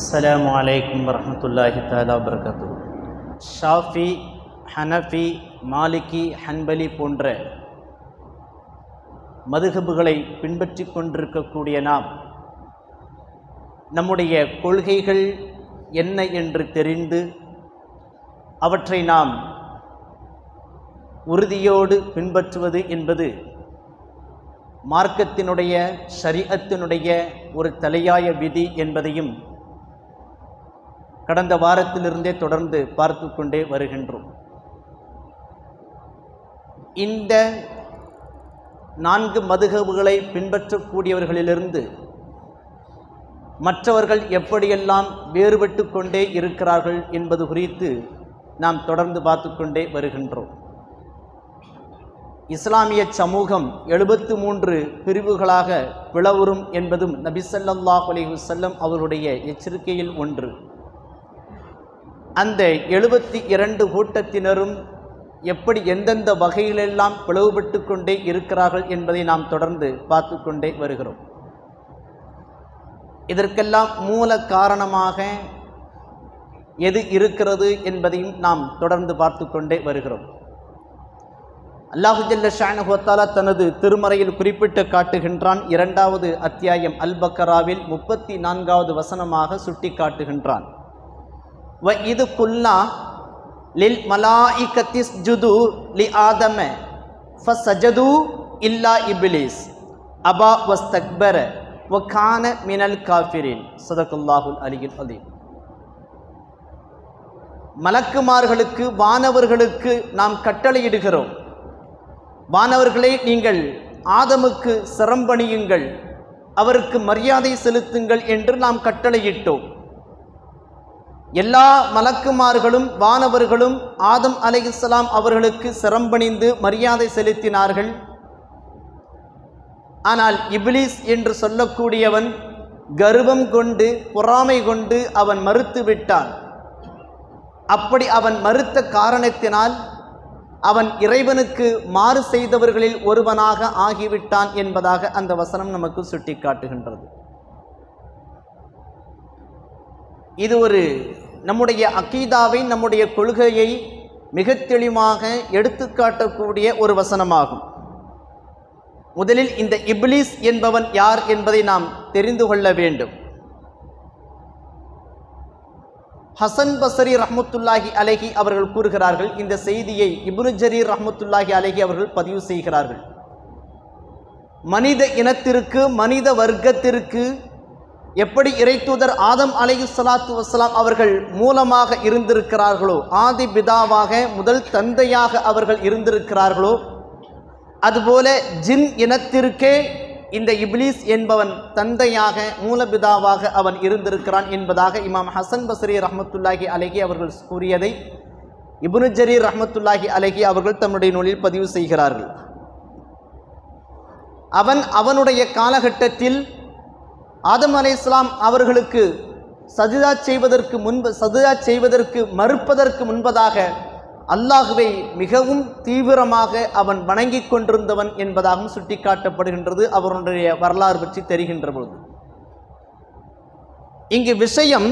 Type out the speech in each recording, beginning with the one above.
அஸ்ஸலாமு அலைக்கும் வரஹ்மத்துல்லாஹி தஆலா வபரகாத்து ஷாஃபி ஹனஃபி மாலிகி ஹன்பலி போன்ற மதுகபுகளை பின்பற்றி கொண்டிருக்கக்கூடிய நாம் நம்முடைய கொள்கைகள் என்ன என்று தெரிந்து அவற்றை நாம் உறுதியோடு பின்பற்றுவது என்பது மார்க்கத்தினுடைய ஷரியத்தினுடைய ஒரு தலையாய விதி என்பதையும் கடந்த வாரத்திலிருந்தே தொடர்ந்து பார்த்து கொண்டே வருகின்றோம். இந்த நான்கு மதுகவுகளை பின்பற்றக்கூடியவர்களிலிருந்து மற்றவர்கள் எப்படியெல்லாம் வேறுபட்டு கொண்டே இருக்கிறார்கள் என்பது குறித்து நாம் தொடர்ந்து பார்த்து கொண்டே வருகின்றோம். இஸ்லாமிய சமூகம் எழுபத்து மூன்று பிரிவுகளாக பிளவுறும் என்பதும் நபிசல்லாஹ் அலி வல்லம் அவருடைய எச்சரிக்கையில் ஒன்று. அந்த எழுபத்தி இரண்டு கூட்டத்தினரும் எப்படி எந்தெந்த வகையிலெல்லாம் பிளவுபட்டு கொண்டே இருக்கிறார்கள் என்பதை நாம் தொடர்ந்து பார்த்து கொண்டே வருகிறோம். இதற்கெல்லாம் மூல காரணமாக எது இருக்கிறது என்பதையும் நாம் தொடர்ந்து பார்த்து கொண்டே வருகிறோம் அல்லாஹுஜல்ல ஷானஹோத்தாலா தனது திருமறையில் குறிப்பிட்டு காட்டுகின்றான். இரண்டாவது அத்தியாயம் அல் பக்கராவில் முப்பத்தி நான்காவது வசனமாக சுட்டி காட்டுகின்றான் வ இது குல்லா லில் மலாயிகத்திஸ் ஜுது லி ஆதம ஃபசஜது இல்லா இபிலிஸ் அபா வஸ்தக்பர வ கான மினல் காஃபிரின். சதகுல்லாஹுல் அலியுல் அலீம். மலக்குமார்களுக்கு வானவர்களுக்கு நாம் கட்டளையிடுகிறோம். வானவர்களே நீங்கள் ஆதமுக்கு சிரம்பணியுங்கள். அவருக்கு மரியாதை செலுத்துங்கள் என்று நாம் கட்டளையிட்டோம். எல்லா மலக்குமார்களும் வானவர்களும் ஆதம் அலைஹிஸ்ஸலாம் அவர்களுக்கு சிரம்பணிந்து மரியாதை செலுத்தினார்கள். ஆனால் இப்லீஸ் என்று சொல்லக்கூடியவன் கர்வம் கொண்டு பொறாமை கொண்டு அவன் மறுத்து விட்டான். அப்படி அவன் மறுத்த காரணத்தினால் அவன் இறைவனுக்கு மாறு செய்தவர்களில் ஒருவனாக ஆகிவிட்டான் என்பதாக அந்த வசனம் நமக்கு சுட்டிக்காட்டுகின்றது. இது ஒரு நம்முடைய அக்கீதாவை நம்முடைய கொள்கையை மிக தெளிவாக எடுத்துக்காட்டக்கூடிய ஒரு வசனமாகும். முதலில் இந்த இப்லீஸ் என்பவன் யார் என்பதை நாம் தெரிந்து கொள்ள வேண்டும். ஹசன் பசரி ரஹமத்துல்லாஹி அலஹி அவர்கள் கூறுகிறார்கள் இந்த செய்தியை இப்னு ஜரீர் ரஹமத்துல்லாஹி அலஹி அவர்கள் பதிவு செய்கிறார்கள். மனித இனத்திற்கு மனித வர்க்கத்திற்கு எப்படி இறைத்தூதர் ஆதம் அலையு சலாத்து வசலாம் அவர்கள் மூலமாக இருந்திருக்கிறார்களோ ஆதி பிதாவாக முதல் தந்தையாக அவர்கள் இருந்திருக்கிறார்களோ அதுபோல ஜின் இனத்திற்கே இந்த இப்லீஸ் என்பவன் தந்தையாக மூலபிதாவாக அவன் இருந்திருக்கிறான் என்பதாக இமாம் ஹசன் பஸ்ரி ரஹமத்துல்லாஹி அலகி அவர்கள் கூறியதை இபுனு ஜரீர் ரஹமத்துல்லாஹி அலகி அவர்கள் தன்னுடைய நூலில் பதிவு செய்கிறார்கள். அவன் அவனுடைய காலகட்டத்தில் ஆதம் அலை இஸ்லாம் அவர்களுக்கு சஜிதா செய்வதற்கு முன்பு சஜிதா செய்வதற்கு மறுப்பதற்கு முன்பதாக அல்லாஹுவை மிகவும் தீவிரமாக அவன் வணங்கி கொண்டிருந்தவன் என்பதாகவும் சுட்டிக்காட்டப்படுகின்றது அவருடைய வரலாறு பற்றி தெரிகின்ற பொழுது. இங்கு விஷயம்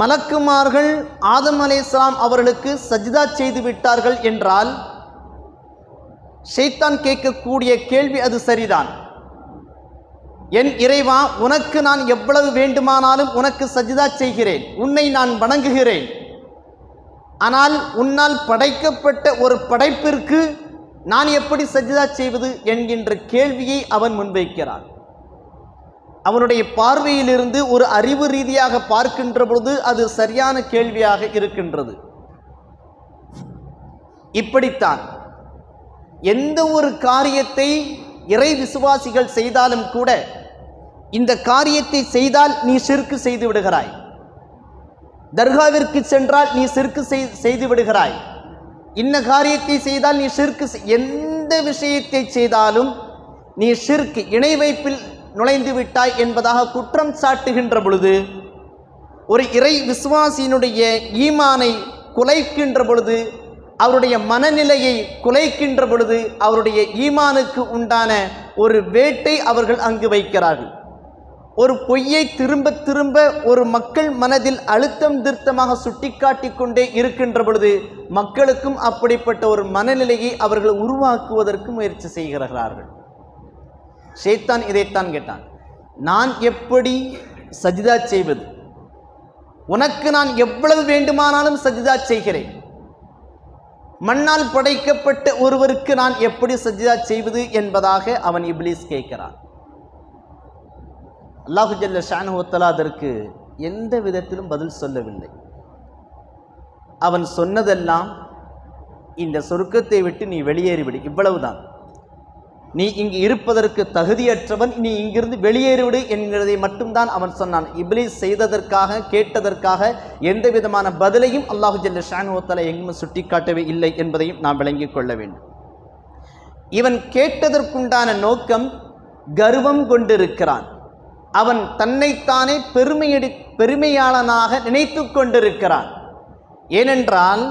மலக்குமார்கள் ஆதம் அலே இஸ்லாம் அவர்களுக்கு சஜிதா செய்து விட்டார்கள் என்றால் ஷைத்தான் கேட்கக்கூடிய கேள்வி அது சரிதான். என் இறைவா உனக்கு நான் எவ்வளவு வேண்டுமானாலும் உனக்கு சஜிதா செய்கிறேன். உன்னை நான் வணங்குகிறேன். ஆனால் உன்னால் படைக்கப்பட்ட ஒரு படைப்பிற்கு நான் எப்படி சஜிதா செய்வது என்கின்ற கேள்வியை அவன் முன்வைக்கிறான். அவனுடைய பார்வையிலிருந்து ஒரு அறிவு ரீதியாக பார்க்கின்ற பொழுது அது சரியான கேள்வியாக இருக்கின்றது. இப்படித்தான் எந்த ஒரு காரியத்தை இறை விசுவாசிகள் செய்தாலும் கூட இந்த காரியத்தை செய்தால் நீ சிற்கு செய்து விடுகிறாய். தர்காவிற்கு சென்றால் நீ சிற்கு செய்து விடுகிறாய். இன்ன காரியத்தை செய்தால் நீ ஷிர்க்கு எந்த விஷயத்தை செய்தாலும் நீ சிறுக்கு இணை வைப்பில் நுழைந்து விட்டாய் என்பதாக குற்றம் சாட்டுகின்ற பொழுது ஒரு இறை விசுவாசியினுடைய ஈமானை குலைக்கின்ற பொழுது அவருடைய மனநிலையை குலைக்கின்ற பொழுது அவருடைய ஈமானுக்கு உண்டான ஒரு வேட்டை அவர்கள் அங்கு வைக்கிறார்கள். ஒரு பொய்யை திரும்ப திரும்ப ஒரு மக்கள் மனதில் அழுத்தம் திருத்தமாக சுட்டிக்காட்டி கொண்டே இருக்கின்ற பொழுது மக்களுக்கும் அப்படிப்பட்ட ஒரு மனநிலையை அவர்கள் உருவாக்குவதற்கு முயற்சி செய்கிறார்கள். ஷேத்தான் இதைத்தான் கேட்டான். நான் எப்படி சஜிதா செய்வது? உனக்கு நான் எவ்வளவு வேண்டுமானாலும் சஜிதா செய்கிறேன். மண்ணால் படைக்கப்பட்ட ஒருவருக்கு நான் எப்படி சஜிதா செய்வது என்பதாக அவன் இப்லீஸ் கேட்கிறான். அல்லாஹு ஜல்ல ஷானுவத்தலா அதற்கு எந்த விதத்திலும் பதில் சொல்லவில்லை. அவன் சொன்னதெல்லாம் இந்த சொருக்கத்தை விட்டு நீ வெளியேறிவிடு இவ்வளவுதான். நீ இங்கு இருப்பதற்கு தகுதியற்றவன் நீ இங்கிருந்து வெளியேறிவிடு என்கிறதை மட்டும்தான் அவன் சொன்னான். இப்லீஸ் செய்ததற்காக கேட்டதற்காக எந்த விதமான பதிலையும் அல்லாஹு ஜல்ல ஷானுவத்தலா எங்கும் சுட்டிக்காட்டவே இல்லை என்பதையும் நாம் விளங்கிக் கொள்ள வேண்டும். இவன் கேட்டதற்குண்டான நோக்கம் கர்வம் கொண்டிருக்கிறான். அவன் தன்னைத்தானே பெருமையடி பெருமையாளனாக நினைத்து கொண்டிருக்கிறான். ஏனென்றால்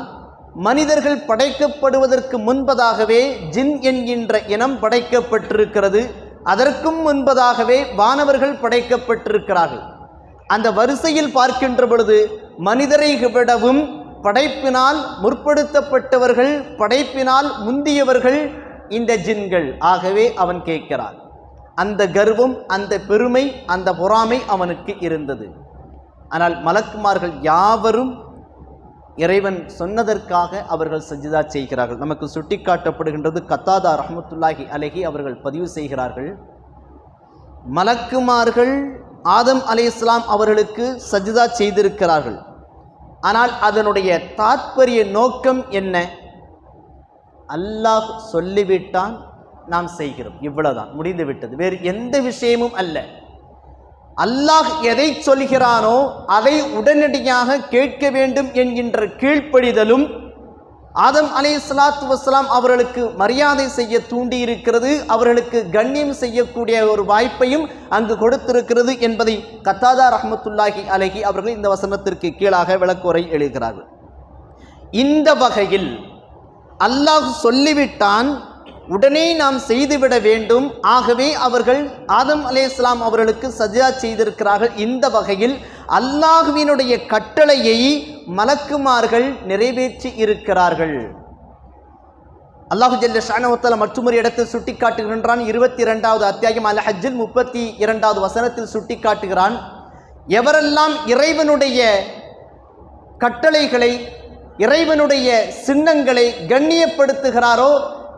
மனிதர்கள் படைக்கப்படுவதற்கு முன்பதாகவே ஜின் என்கின்ற இனம் படைக்கப்பட்டிருக்கிறது. அதற்கும் முன்பதாகவே வானவர்கள் படைக்கப்பட்டிருக்கிறார்கள். அந்த வரிசையில் பார்க்கின்ற பொழுது மனிதரை விடவும் படைப்பினால் முற்படுத்தப்பட்டவர்கள் படைப்பினால் முந்தியவர்கள் இந்த ஜின்கள். ஆகவே அவன் கேட்கிறான் அந்த கர்வம் அந்த பெருமை அந்த பொறாமை அவனுக்கு இருந்தது. ஆனால் மலக்குமார்கள் யாவரும் இறைவன் சொன்னதற்காக அவர்கள் சஜிதா செய்கிறார்கள். நமக்கு சுட்டிக்காட்டப்படுகின்றது கத்தாதா ரஹமத்துல்லாஹி அலஹி அவர்கள் பதிவு செய்கிறார்கள். மலக்குமார்கள் ஆதம் அலி இஸ்லாம் அவர்களுக்கு சஜிதா செய்திருக்கிறார்கள். ஆனால் அதனுடைய தாத்பரிய நோக்கம் என்ன? அல்லாஹ் சொல்லிவிட்டான் நாம் செய்கிறோம். இவ்வளவுதான். முடிந்து விட்டது. வேறு எந்த விஷயமும் அல்ல. அல்லாஹ் எதை சொல்கிறானோ அதை உடனடியாக கேட்க வேண்டும் என்கின்ற கீழ்ப்படிதலும் ஆதம் அலை சலாத்து வசலாம் அவர்களுக்கு மரியாதை செய்ய தூண்டி இருக்கிறது அவர்களுக்கு கண்ணியம் செய்யக்கூடிய ஒரு வாய்ப்பையும் அங்கு கொடுத்திருக்கிறது என்பதை கத்தாதா ரஹமத்துல்லாஹி அலஹி அவர்கள் இந்த வசனத்திற்கு கீழாக விளக்குரை எழுகிறார்கள் இந்த வகையில் அல்லாஹ் சொல்லிவிட்டான் உடனே நாம் செய்துவிட வேண்டும். ஆகவே அவர்கள் ஆதம் அலே இஸ்லாம் அவர்களுக்கு சஜா செய்திருக்கிறார்கள். இந்த வகையில் அல்லாஹுவினுடைய கட்டளையை மலக்குமார்கள் நிறைவேற்றி இருக்கிறார்கள். அல்லாஹு ஜல்ல ஷானவத்தல மற்றொரு இடத்தில் சுட்டிக்காட்டுகின்றான் இருபத்தி இரண்டாவது அத்தியாயம் அல் ஹஜ்ஜில் முப்பத்தி இரண்டாவது வசனத்தில் சுட்டிக்காட்டுகிறான். எவரெல்லாம் இறைவனுடைய கட்டளைகளை இறைவனுடைய சின்னங்களை கண்ணியப்படுத்துகிறாரோ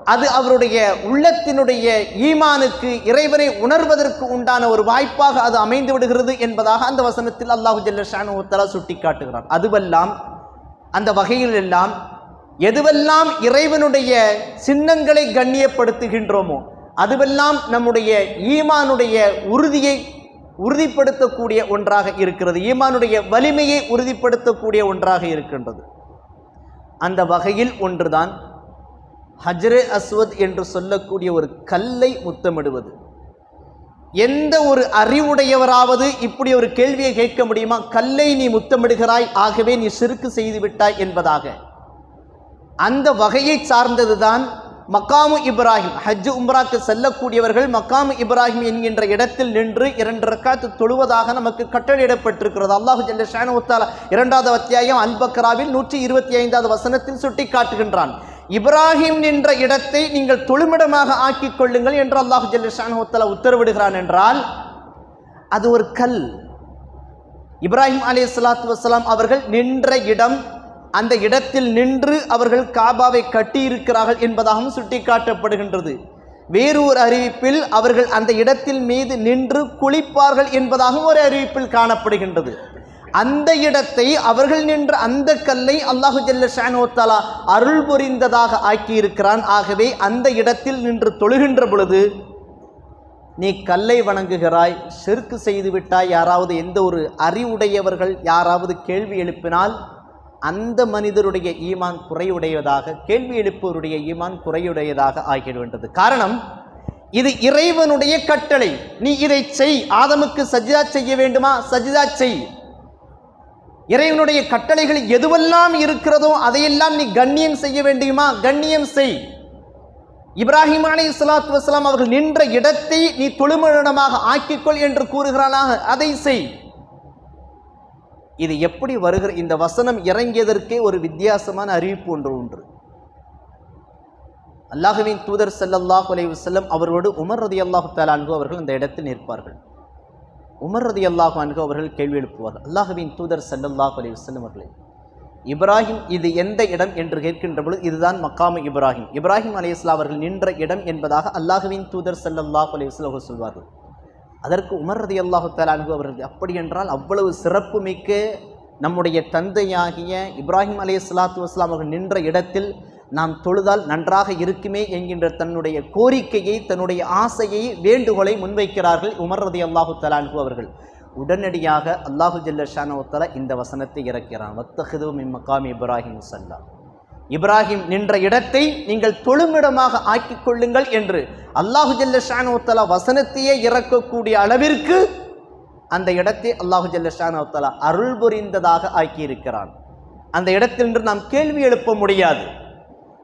அது அவருடைய உள்ளத்தினுடைய ஈமானுக்கு இறைவனை உணர்வதற்கு உண்டான ஒரு வாய்ப்பாக அது அமைந்து விடுகிறது என்பதாக அந்த வசனத்தில் அல்லாஹு ஜல்லஷானுத்தலா சுட்டி காட்டுகிறான் அதுவெல்லாம் அந்த வகையில் எல்லாம் எதுவெல்லாம் இறைவனுடைய சின்னங்களை கண்ணியப்படுத்துகின்றோமோ அதுவெல்லாம் நம்முடைய ஈமானுடைய உறுதியை உறுதிப்படுத்தக்கூடிய ஒன்றாக இருக்கிறது. ஈமானுடைய வலிமையை உறுதிப்படுத்தக்கூடிய ஒன்றாக இருக்கின்றது. அந்த வகையில் ஒன்றுதான் ஹஜ்ரே அஸ்வத் என்று சொல்லக்கூடிய ஒரு கல்லை முத்தமிடுவது. எந்த ஒரு அறிவுடையவராவது இப்படி ஒரு கேள்வியை கேட்க முடியுமா? கல்லை நீ முத்தமிடுகிறாய் ஆகவே நீ சிறுக்கு செய்து விட்டாய் என்பதாக. அந்த வகையை சார்ந்ததுதான் மக்காமு இப்ராஹிம். ஹஜ் உம்ராக்கு செல்லக்கூடியவர்கள் மக்காமு இப்ராஹிம் என்கின்ற இடத்தில் நின்று இரண்டு ரக்காத்து தொழுவதாக நமக்கு கட்டளையிடப்பட்டிருக்கிறது. அல்லாஹு ஜல்ல ஷானுத்தாலா இரண்டாவது அத்தியாயம் அல்பக்ராவில் நூற்றி இருபத்தி ஐந்தாவது வசனத்தில் சுட்டி காட்டுகின்றான் இப்ராஹிம் நின்ற இடத்தை நீங்கள் தொழுமிடமாக ஆக்கிக் கொள்ளுங்கள் என்று அல்லாஹு ஜல்ல உத்தரவிடுகிறான் என்றால் அது ஒரு கல். இப்ராஹிம் அலி சலாத்து வசலாம் அவர்கள் நின்ற இடம் அந்த இடத்தில் நின்று அவர்கள் காபாவை கட்டியிருக்கிறார்கள் என்பதாகவும் சுட்டிக்காட்டப்படுகின்றது. வேறு ஒரு அறிவிப்பில் அவர்கள் அந்த இடத்தில் மீது நின்று குளிப்பார்கள் என்பதாகவும் ஒரு அறிவிப்பில் காணப்படுகின்றது. அந்த இடத்தை அவர்கள் நின்ற அந்த கல்லை அல்லாஹு ஜல்ல ஷானோத்தாலா அருள் புரிந்ததாக ஆக்கியிருக்கிறான். ஆகவே அந்த இடத்தில் நின்று தொழுகின்ற பொழுது நீ கல்லை வணங்குகிறாய் செருக்கு செய்துவிட்டாய் யாராவது எந்த ஒரு அறிவுடையவர்கள் யாராவது கேள்வி எழுப்பினால் அந்த மனிதருடைய ஈமான் குறையுடையதாக கேள்வி எழுப்பவருடைய ஈமான் குறையுடையதாக ஆகிவிடுகின்றது காரணம் இது இறைவனுடைய கட்டளை. நீ இதை செய். ஆதமுக்கு சஜிதா செய்ய வேண்டுமா? சஜிதா செய். இறைவனுடைய கட்டளைகள் எதுவெல்லாம் இருக்கிறதோ அதையெல்லாம் நீ கண்ணியம் செய்ய வேண்டியுமா கண்ணியம் செய். இப்ராஹிம் அலி சலாத்து வசலாம் அவர்கள் நின்ற இடத்தை நீ தொழுமிடமாக ஆக்கிக்கொள் என்று கூறுகிறானாக அதை செய். இது எப்படி வருகிற இந்த வசனம் இறங்கியதற்கே ஒரு வித்தியாசமான அறிவிப்பு ஒன்று ஒன்று அல்லாஹுவின் தூதர் செல்லல்லாஹ் அலைஹி செல்லம் அவரோடு உமர் ரதி அல்லாஹு தாலான்கு அவர்கள் அந்த இடத்தில் நிற்பார்கள். உமர் ரதி அல்லாஹு அன்கு அவர்கள் கேள்வி எழுப்புவார். அல்லாஹுவின் தூதர் ஸல்லல்லாஹு அலி வசல்லம் அவர்களே இப்ராஹிம் இது எந்த இடம் என்று கேட்கின்ற பொழுது இதுதான் மக்காமு இப்ராஹிம். இப்ராஹிம் அலைஹிஸ்ஸலாம் அவர்கள் நின்ற இடம் என்பதாக அல்லாஹுவின் தூதர் ஸல்லல்லாஹு அலி வஸல்லம் அவர்கள் சொல்வார்கள். அதற்கு உமர் ரதி அல்லாஹு தாலான்கு அவர்கள் அப்படி என்றால் அவ்வளவு சிறப்பு மிக்க நம்முடைய தந்தையாகிய இப்ராஹிம் அலைஹி ஸலாத்து வஸ்லாம் அவர்கள் நின்ற இடத்தில் நாம் தொழுதால் நன்றாக இருக்குமே என்கின்ற தன்னுடைய கோரிக்கையை தன்னுடைய ஆசையை வேண்டுகோளை முன்வைக்கிறார்கள் உமர் ரதி அல்லாஹு தலான்கு அவர்கள். உடனடியாக அல்லாஹு ஜல்லஷானோத்தலா இந்த வசனத்தை இறக்கிறான். வத்தஹிது மின் இப்ராஹிம் சல்லா இப்ராஹிம் நின்ற இடத்தை நீங்கள் தொழுமிடமாக ஆக்கிக் கொள்ளுங்கள் என்று அல்லாஹு ஜல்லஷானோத்தலா வசனத்தையே இறக்கக்கூடிய அளவிற்கு அந்த இடத்தை அல்லாஹு ஜல்லஷானோத்தலா அருள் புரிந்ததாக ஆக்கியிருக்கிறான். அந்த இடத்திலிருந்து நாம் கேள்வி எழுப்ப முடியாது.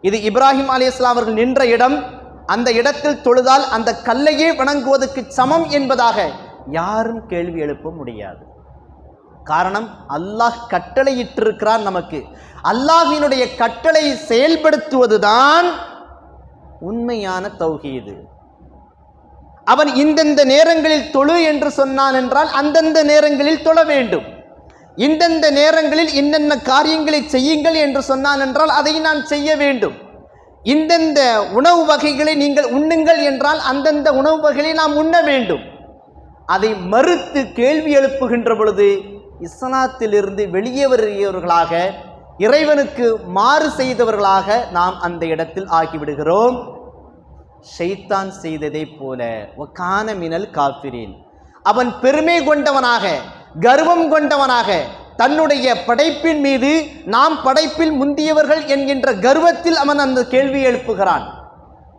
இது இப்ராஹிம் அலி அவர்கள் நின்ற இடம். அந்த இடத்தில் தொழுதால் அந்த கல்லையே வணங்குவதற்கு சமம் என்பதாக யாரும் கேள்வி எழுப்ப முடியாது. காரணம் அல்லாஹ் கட்டளையிட்டிருக்கிறான் நமக்கு. அல்லாஹினுடைய கட்டளை செயல்படுத்துவதுதான் உண்மையான தௌஹீது. அவன் இந்தந்த நேரங்களில் தொழு என்று சொன்னான் என்றால் அந்தந்த நேரங்களில் தொழ வேண்டும். இந்தந்த நேரங்களில் இன்னென்ன காரியங்களை செய்யுங்கள் என்று சொன்னான் என்றால் அதை நான் செய்ய வேண்டும். இந்தந்த உணவு வகைகளை நீங்கள் உண்ணுங்கள் என்றால் அந்தந்த உணவு வகைகளை நாம் உண்ண வேண்டும். அதை மறுத்து கேள்வி எழுப்புகின்ற பொழுது இஸ்லாத்திலிருந்து வெளியே வருகிறவர்களாக இறைவனுக்கு மாறு செய்தவர்களாக நாம் அந்த இடத்தில் ஆகிவிடுகிறோம். ஷைத்தான் செய்ததை போல ஒக்கான மினல் காப்பிரேன் அவன் பெருமை கொண்டவனாக கர்வம் கொண்டவனாக தன்னுடைய படைப்பின் மீது நாம் படைப்பில் முந்தியவர்கள் என்கின்ற கர்வத்தில் அவன் அந்த கேள்வி எழுப்புகிறான்.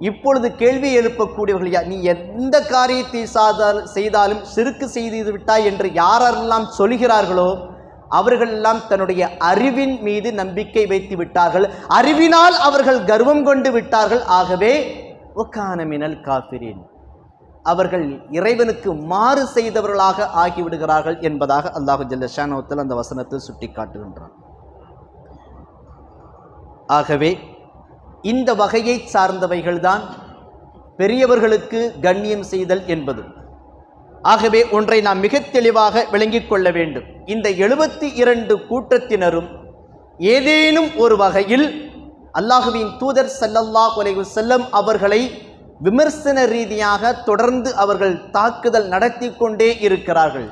இப்பொழுது கேள்வி எழுப்பக்கூடியவர்கள் யார்? நீ எந்த காரியத்தை சாதால் செய்தாலும் சிறுக்கு செய்து விட்டாய் என்று யாரெல்லாம் சொல்கிறார்களோ அவர்கள் எல்லாம் தன்னுடைய அறிவின் மீது நம்பிக்கை வைத்து விட்டார்கள். அறிவினால் அவர்கள் கர்வம் கொண்டு விட்டார்கள். ஆகவே ஒக்கான மினல் காபிரின் அவர்கள் இறைவனுக்கு மாறு செய்தவர்களாக ஆகிவிடுகிறார்கள் என்பதாக அல்லாஹு ஜல்லஷானோத்தில் அந்த வசனத்தில் சுட்டி காட்டுகின்றான் ஆகவே இந்த வகையை சார்ந்தவைகள்தான் பெரியவர்களுக்கு கண்ணியம் செய்தல் என்பது. ஆகவே ஒன்றை நாம் மிக தெளிவாக விளங்கிக் கொள்ள வேண்டும். இந்த எழுபத்தி இரண்டு கூட்டத்தினரும் ஏதேனும் ஒரு வகையில் அல்லாஹுவின் தூதர் ஸல்லல்லாஹு அலைஹி செல்லம் அவர்களை விமர்சன ரீதியாக தொடர்ந்து அவர்கள் தாக்குதல் நடத்தி கொண்டே இருக்கிறார்கள்.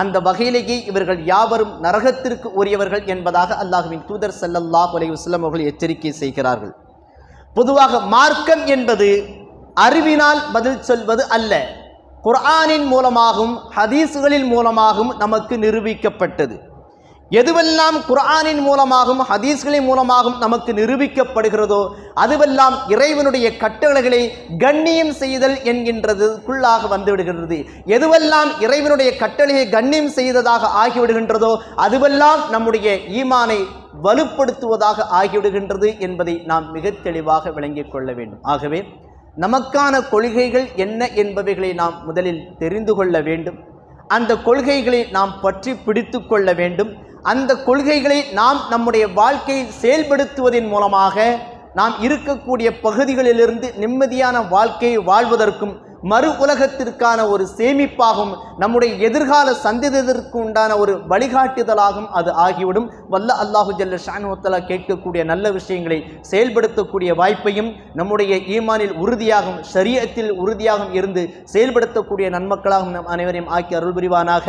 அந்த வகையிலேயே இவர்கள் யாவரும் நரகத்திற்கு உரியவர்கள் என்பதாக அல்லாஹுவின் தூதர் செல்லல்லா உலகம் அவர்கள் எச்சரிக்கை செய்கிறார்கள். பொதுவாக மார்க்கம் என்பது அறிவினால் பதில் சொல்வது அல்ல. குர்ஆனின் மூலமாகவும் ஹதீஸுகளின் மூலமாகவும் நமக்கு நிரூபிக்கப்பட்டது. எதுவெல்லாம் குர்ஆனின் மூலமாகவும் ஹதீஸ்களின் மூலமாகவும் நமக்கு நிரூபிக்கப்படுகிறதோ அதுவெல்லாம் இறைவனுடைய கட்டளைகளை கண்ணியம் செய்தல் என்கின்றதுக்குள்ளாக வந்துவிடுகிறது எதுவெல்லாம் இறைவனுடைய கட்டளையை கண்ணியம் செய்ததாக ஆகிவிடுகின்றதோ அதுவெல்லாம் நம்முடைய ஈமானை வலுப்படுத்துவதாக ஆகிவிடுகின்றது என்பதை நாம் மிக தெளிவாக விளங்கிக் கொள்ள வேண்டும். ஆகவே நமக்கான கொள்கைகள் என்ன என்பவைகளை நாம் முதலில் தெரிந்து கொள்ள வேண்டும். அந்த கொள்கைகளை நாம் பற்றி பிடித்து கொள்ள வேண்டும். அந்த கொள்கைகளை நாம் நம்முடைய வாழ்க்கையில் செயல்படுத்துவதன் மூலமாக நாம் இருக்கக்கூடிய பகுதிகளிலிருந்து நிம்மதியான வாழ்க்கையை வாழ்வதற்கும் மறு உலகத்திற்கான ஒரு சேமிப்பாகும் நம்முடைய எதிர்கால சந்ததியதற்கு உண்டான ஒரு வழிகாட்டுதலாகும் அது ஆகிவிடும். வல்ல அல்லாஹு ஜல்ல ஷானுவத்தலா கேட்கக்கூடிய நல்ல விஷயங்களை செயல்படுத்தக்கூடிய வாய்ப்பையும் நம்முடைய ஈமானில் உறுதியாகும் சரியத்தில் உறுதியாகவும் இருந்து செயல்படுத்தக்கூடிய நன்மக்களாகவும் நம் அனைவரையும் ஆக்கி அருள் புரிவானாக.